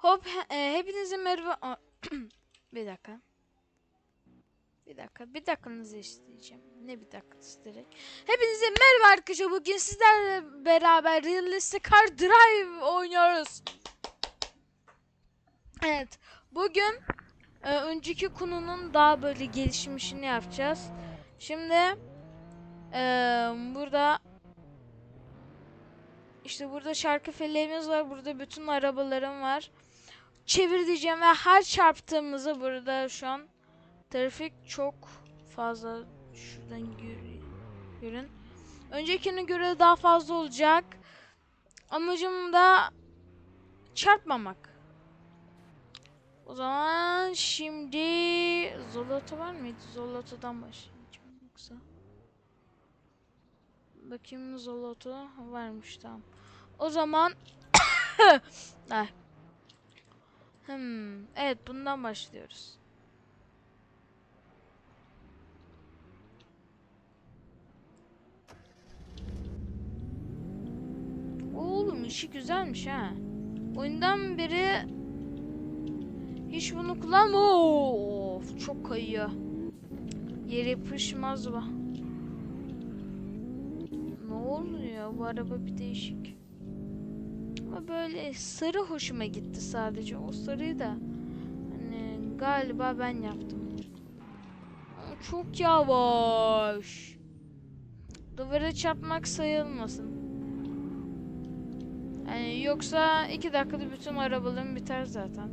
Hop e, hepinize merhaba. Bir dakika. Bir dakika. Bir dakikanızı isteyeceğim. Ne bir dakika isteyerek. Hepinize merhaba arkadaşlar. Bugün sizlerle beraber Realistic Car Drive oynuyoruz. Evet. Bugün e, önceki konunun daha böyle gelişmişini yapacağız. Şimdi e, burada işte burada şarkı fellerimiz var. Burada bütün arabalarım var. Çevir diyeceğim ve her çarptığımızda burada şu an trafik çok fazla şuradan gör- görün. Öncekine göre daha fazla olacak. Amacım da çarpmamak. O zaman şimdi Zoloto var mıydı? Zoloto'dan başlayacağım yoksa. Bakayım Zoloto varmış tamam. O zaman Ay. Hmm, evet bundan başlıyoruz. Oğlum işi güzelmiş ha. Oyundan beri hiç bunu kullanma. Of, çok kayıyor. Yere yapışmaz bu. Ne oluyor? Bu araba bir değişik. Böyle sarı hoşuma gitti sadece. O sarıyı da hani galiba ben yaptım. Çok yavaş. Duvara çarpmak sayılmasın. Yani yoksa iki dakikada bütün arabalarım biter zaten.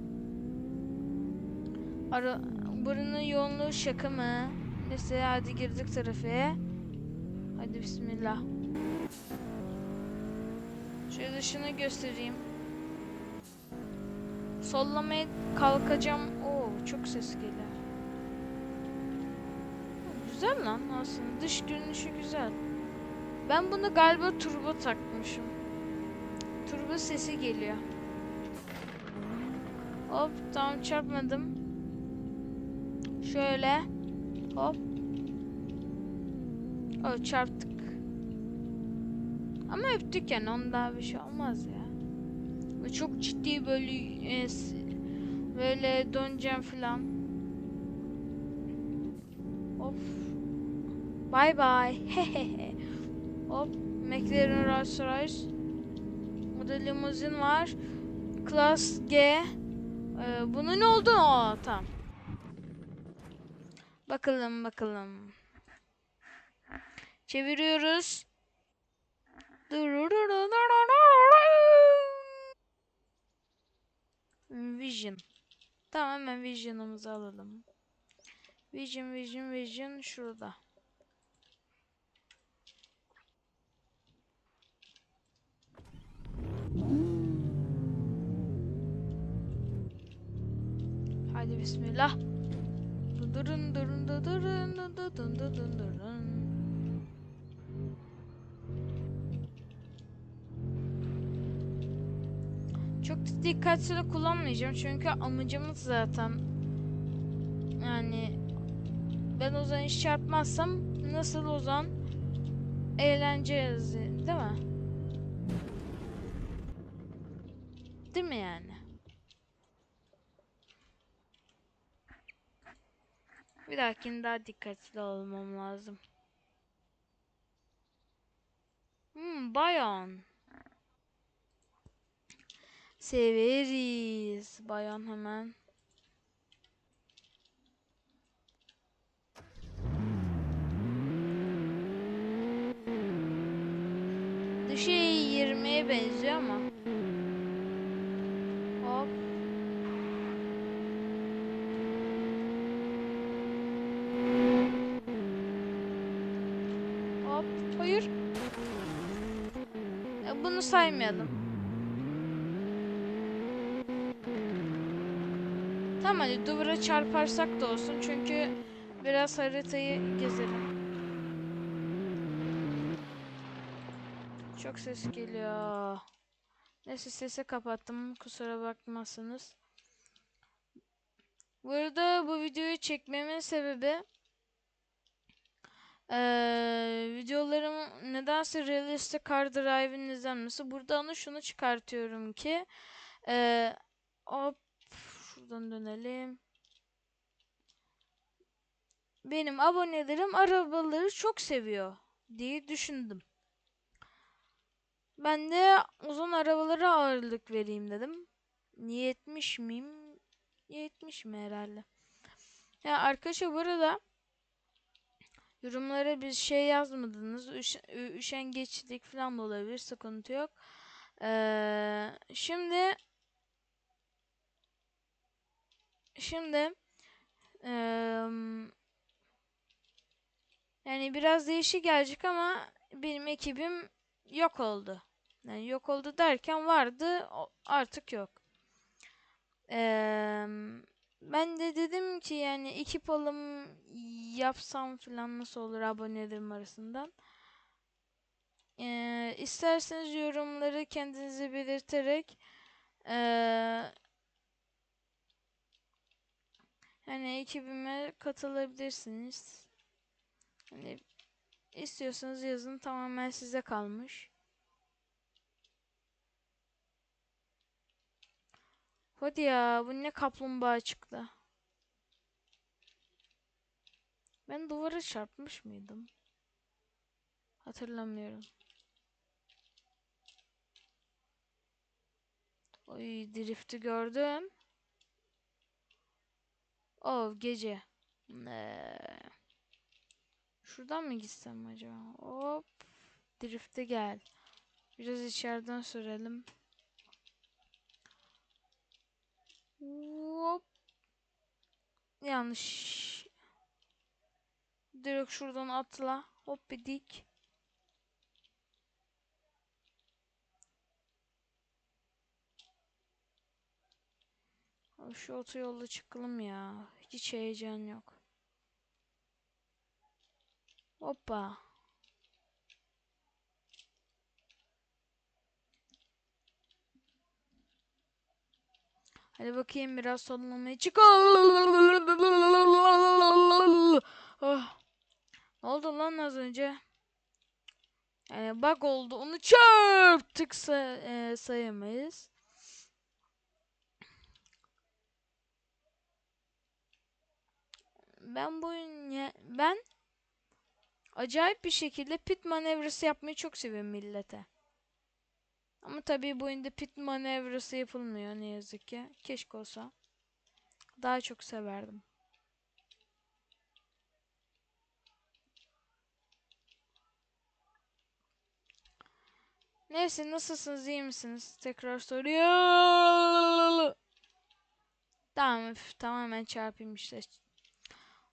Ara buranın yoğunluğu şaka mı? Neyse hadi girdik trafiğe. Hadi bismillah. Şöyle dışını göstereyim. Sollamaya kalkacağım. Oo çok ses geliyor. Güzel lan aslında. Dış görünüşü güzel. Ben bunu galiba turbo takmışım. Turbo sesi geliyor. Hop tamam çarpmadım. Şöyle. Hop. O çarptık. Ama öptük yani onda bir şey olmaz ya. Ve çok ciddi böyle e, böyle döneceğim falan. Of. Bye bye. Hehehe. Hop. McLaren Rolls Royce. Burada limuzin var. Class G. Ee, bunun ne oldu? O tamam. Bakalım bakalım. Çeviriyoruz. Vision. Tamam hemen Vision'ımızı alalım. Vision, Vision, Vision şurada. Hadi bismillah. Durun durun durun durun durun durun durun. Çok dikkatli kullanmayacağım çünkü amacımız zaten yani ben Ozan hiç çarpmazsam nasıl Ozan eğleneceğiz değil mi? Değil mi yani? Bir dahakine daha dikkatli olmam lazım. Hmm, bayan. Severiz. Bayan hemen. Dışı 20'ye benziyor ama. Hop. Hop. Hayır. Bunu saymayalım. Tamam hadi duvara çarparsak da olsun çünkü biraz haritayı gezelim. Çok ses geliyor. Neyse sesi kapattım kusura bakmazsınız. Bu arada bu videoyu çekmemin sebebi eee videolarım nedense Realistic Car Drive'in izlenmesi. Buradan da şunu çıkartıyorum ki eee Hop şuradan dönelim. Benim abonelerim arabaları çok seviyor diye düşündüm. Ben de uzun arabalara ağırlık vereyim dedim. 70 miyim? 70 mi herhalde? Ya arkadaşlar bu arada yorumlara bir şey yazmadınız. Üş, üşengeçlik falan da olabilir. Sıkıntı yok. Ee, şimdi şimdi eee, yani biraz değişik gelecek ama benim ekibim yok oldu. Yani yok oldu derken vardı artık yok. Eee, ben de dedim ki yani ekip alım yapsam falan nasıl olur abonelerim arasından. Eee isterseniz yorumları kendinize belirterek eee yani ekibime katılabilirsiniz. Hani istiyorsanız yazın tamamen size kalmış. Hadi ya bu ne kaplumbağa çıktı. Ben duvara çarpmış mıydım? Hatırlamıyorum. Oy drifti gördüm. Oh gece. Ee, şuradan mı gitsem acaba? Hop. Drift'e gel. Biraz içeriden sürelim. Hop. Yanlış. Direkt şuradan atla. Hop bir dik. Şu otoyolla çıkalım ya. Hiç heyecan yok. Hoppa. Hadi bakayım biraz sollamaya çık. Oh. Ne oldu lan az önce? Yani bug oldu. Onu çarptık sa e, sayamayız. Ben bu oyun ben acayip bir şekilde pit manevrası yapmayı çok seviyorum millete. Ama tabii bu oyunda pit manevrası yapılmıyor ne yazık ki. Keşke olsa. Daha çok severdim. Neyse nasılsınız iyi misiniz? Tekrar soruyor. Tamam tamamen çarpayım işte.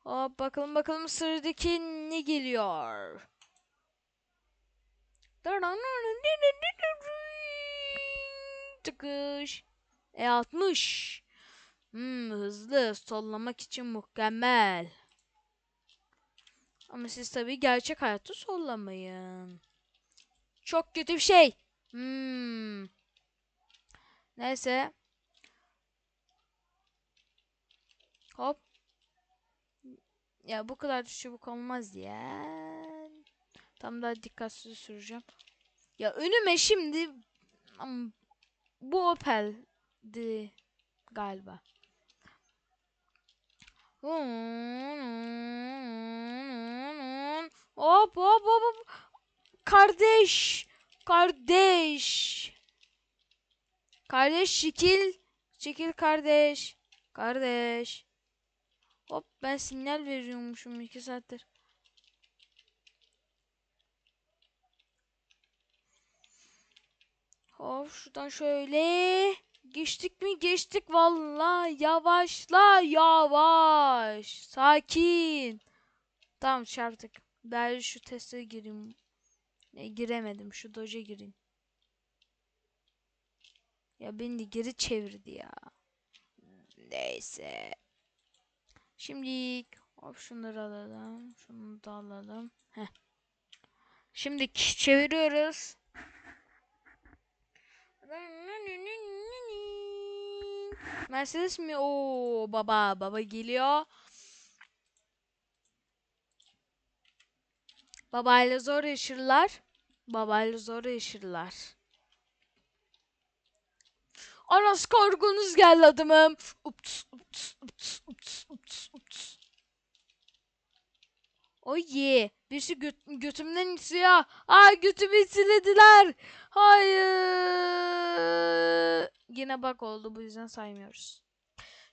Hop bakalım bakalım sıradaki ne geliyor? Tıkış. E60. Hmm, hızlı. Sollamak için mükemmel. Ama siz tabii gerçek hayatta sollamayın. Çok kötü bir şey. Hmm. Neyse. Hop. Ya bu kadar çabuk olmaz ya. Tam daha dikkatsiz süreceğim. Ya önüme şimdi bu Opel'di galiba. Hop hop hop hop. Kardeş. Kardeş. Kardeş şekil. Şekil kardeş. Kardeş. Hop ben sinyal veriyormuşum iki saattir. Hop şuradan şöyle. Geçtik mi? Geçtik vallahi. Yavaşla yavaş. Sakin. Tamam çarptık. Ben şu teste gireyim. E, giremedim. Şu doja gireyim. Ya beni geri çevirdi ya. Neyse. Şimdi hop şunları alalım. Şunu da alalım. Heh. Şimdi çeviriyoruz. Mercedes mi? Oo baba baba geliyor. Babayla zor yaşırlar. Babayla zor yaşırlar. Aras kargonuz geldi adamım. Ups, ups, ups, ups, ups, ups. Oh yeah. Birisi göt götümden itiyor. Aa götümü itilediler. Hayır. Yine bak oldu bu yüzden saymıyoruz.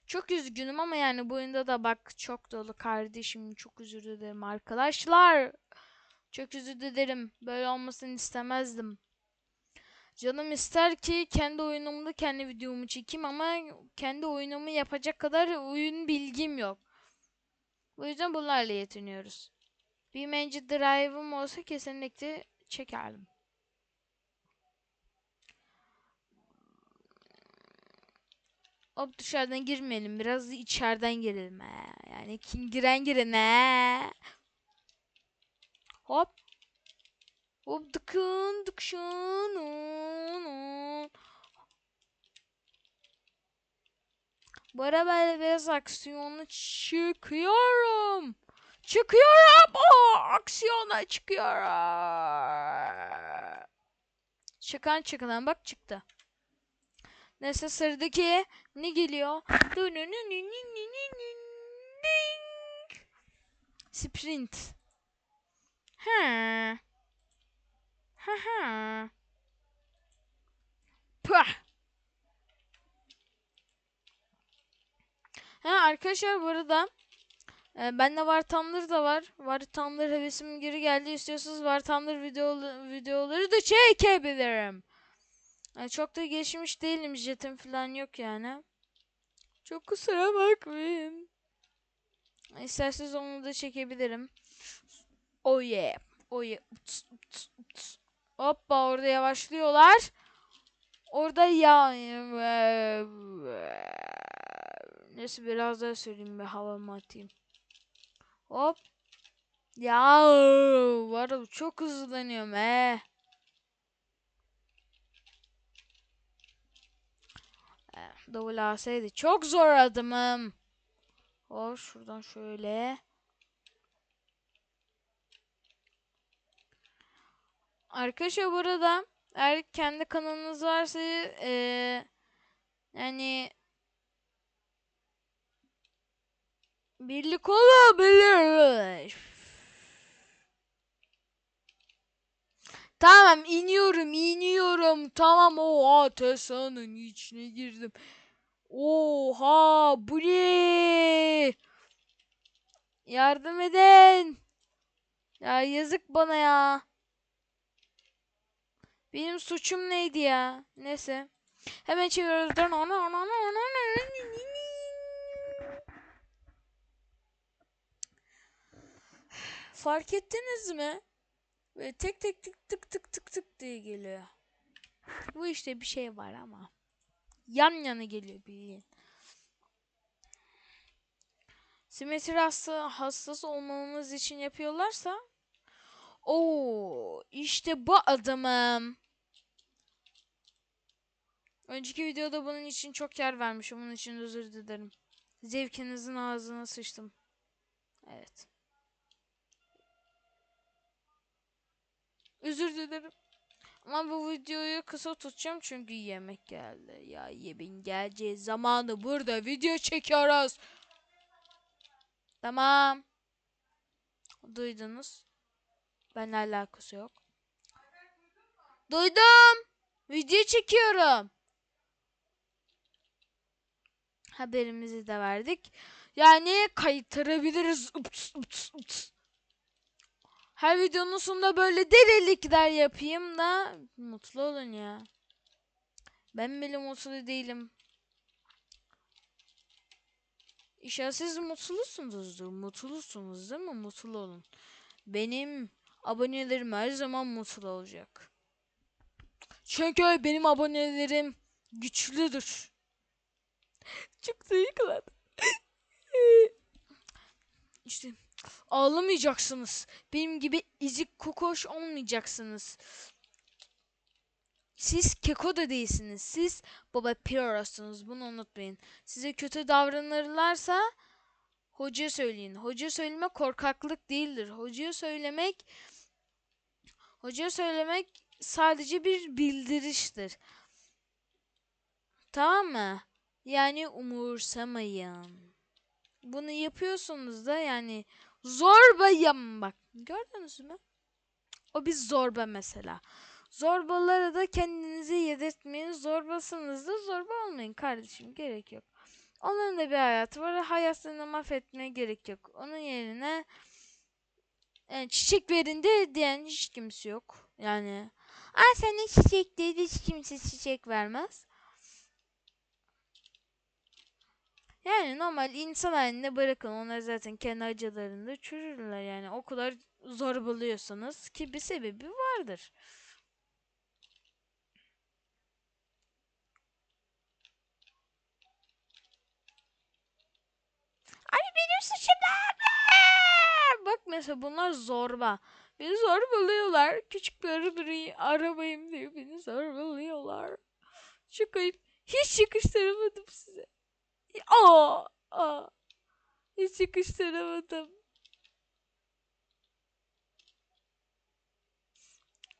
Çok üzgünüm ama yani bu oyunda da bak çok dolu kardeşim. Çok özür dilerim arkadaşlar. Çok özür dilerim. Böyle olmasını istemezdim. Canım ister ki kendi oyunumda kendi videomu çekeyim ama kendi oyunumu yapacak kadar oyun bilgim yok. Bu yüzden bunlarla yetiniyoruz. Bir Magic Drive'ım olsa kesinlikle çekerdim. Hop dışarıdan girmeyelim. Biraz içeriden girelim. He. Yani kim giren giren he. Hop. Hop dıkın dıkşın. Un. Bu ara ben biraz aksiyonlu çıkıyorum. Çıkıyorum. O aksiyona çıkıyorum. Çıkan çıkan bak çıktı. Neyse sıradaki ne geliyor? Sprint. Ha. Ha ha. Pah. Ha arkadaşlar bu arada e, bende var Tumblr da var. Var Tumblr hevesim geri geldi. İstiyorsanız var Tumblr video, videoları da çekebilirim. Yani çok da gelişmiş değilim. Jetim falan yok yani. Çok kusura bakmayın. İsterseniz onu da çekebilirim. Oh yeah. Oh yeah. Uts, uts, uts. Hoppa orada yavaşlıyorlar. Orada ya Neyse biraz daha söyleyeyim bir havamı atayım. Hop. Ya var çok hızlanıyorum he. Double AS'ydi. Çok zor adımım. O şuradan şöyle. Arkadaşlar burada eğer kendi kanalınız varsa ee, yani birlik olabilir. Tamam iniyorum iniyorum. Tamam oha Tesla'nın içine girdim. Oha bu ne? Yardım edin. Ya yazık bana ya. Benim suçum neydi ya? Neyse. Hemen çeviriyoruz. Fark ettiniz mi? Böyle tek tek tık tık tık tık tık diye geliyor. Bu işte bir şey var ama. Yan yana geliyor bir. Simetri hasta, hastası olmamız için yapıyorlarsa Oo, işte bu adamım. Önceki videoda bunun için çok yer vermişim. Bunun için özür dilerim. Zevkinizin ağzına sıçtım. Evet. Özür dilerim. Ama bu videoyu kısa tutacağım çünkü yemek geldi. Ya yemin geleceği zamanı burada video çekiyoruz. Tamam. Duydunuz. Benimle alakası yok. Duydum. Video çekiyorum. Haberimizi de verdik. Yani kayıttırabiliriz. Ups, ups, ups. Her videonun sonunda böyle delilikler yapayım da mutlu olun ya. Ben bile mutlu değilim. İnşallah siz mutlusunuzdur. Mutlusunuz değil mi? Mutlu olun. Benim abonelerim her zaman mutlu olacak. Çünkü benim abonelerim güçlüdür. Çok duygulandım. işte ağlamayacaksınız. Benim gibi izik kokoş olmayacaksınız. Siz keko da değilsiniz. Siz baba pirossunuz. Bunu unutmayın. Size kötü davranırlarsa hocaya söyleyin. Hocaya söyleme korkaklık değildir. Hocaya söylemek hocaya söylemek sadece bir bildiriştir. Tamam mı? Yani umursamayın. Bunu yapıyorsunuz da yani zorbayım bak. Gördünüz mü? O bir zorba mesela. Zorbalara da kendinizi yedirtmeyin. Zorbasınız da zorba olmayın kardeşim. Gerek yok. Onların da bir hayatı var. Hayatlarını mahvetmeye gerek yok. Onun yerine yani çiçek verin de diyen hiç kimse yok. Yani Aa sen ne çiçek dedi hiç kimse çiçek vermez. Yani normal insan halinde bırakın. Onlar zaten kendi acılarında çürürler yani. O kadar zorbalıyorsanız ki bir sebebi vardır. Ay benim suçum? Bak mesela bunlar zorba. Beni zorbalıyorlar. Küçük bir arabayı, arabayım diye beni zorbalıyorlar. Çok ayıp. Hiç yakıştıramadım size. Aa, aa. Hiç yakıştıramadım.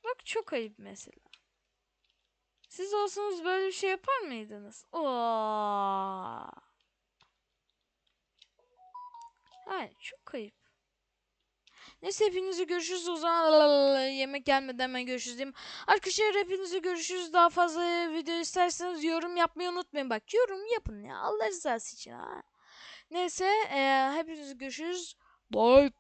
Bak çok ayıp mesela. Siz olsanız böyle bir şey yapar mıydınız? Oo. Hayır çok ayıp. Neyse hepinizi görüşürüz o zaman yemek gelmeden hemen görüşürüz diyeyim. Arkadaşlar hepinizi görüşürüz. Daha fazla video isterseniz yorum yapmayı unutmayın. Bak yorum yapın ya Allah rızası için ha. Neyse eee hepinizi görüşürüz. Bye.